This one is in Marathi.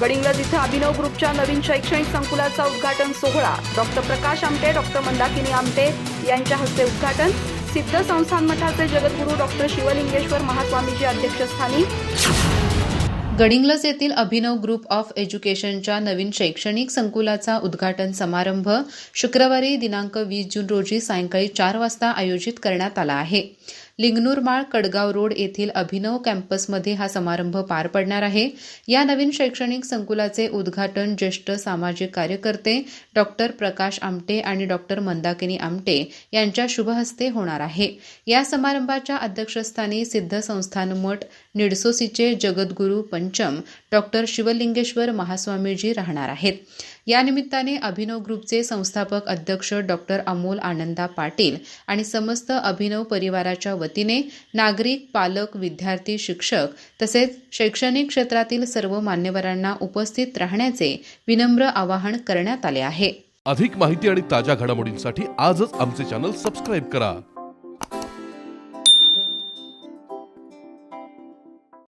गडिंग्लज इथं अभिनव ग्रुपच्या नवीन शैक्षणिक संकुलाचा उद्घाटन सोहळा. डॉक्टर प्रकाश आमटे डॉक्टर मंदाकिनी आमटे यांच्या हस्ते उद्घाटन. सिद्ध संस्थान मठाचे जगद्गुरू डॉक्टर शिवलिंगेश्वर महास्वामीजी अध्यक्षस्थानी. गडिंग्लज येथील अभिनव ग्रुप ऑफ एज्युकेशनच्या नवीन शैक्षणिक संकुलाचा उद्घाटन समारंभ शुक्रवारी दिनांक वीस जून रोजी सायंकाळी चार वाजता आयोजित करण्यात आला आहे. लिंगनूरमाळ कडगाव रोड येथील अभिनव कॅम्पसमध्ये हा समारंभ पार पडणार आहे. या नवीन शैक्षणिक संकुलाचे उद्घाटन ज्येष्ठ सामाजिक कार्यकर्ते डॉक्टर प्रकाश आमटे आणि डॉक्टर मंदाकिनी आमटे यांच्या शुभहस्ते होणार आहे. या समारंभाच्या अध्यक्षस्थानी सिद्ध संस्थान मठ निडसोसीचे जगद्गुरू पंचम डॉक्टर शिवलिंगेश्वर महास्वामीजी राहणार आहेत. या निमित्ताने अभिनव ग्रुपचे संस्थापक अध्यक्ष डॉक्टर अमोल आनंदा पाटील आणि समस्त अभिनव परिवाराच्या वतीने नागरिक पालक विद्यार्थी शिक्षक तसेच शैक्षणिक क्षेत्रातील सर्व मान्यवरांना उपस्थित राहण्याचे विनम्र आवाहन करण्यात आले आहे. अधिक माहिती आणि ताज्या घडामोडींसाठी आजच आमचे चॅनल सबस्क्राईब करा.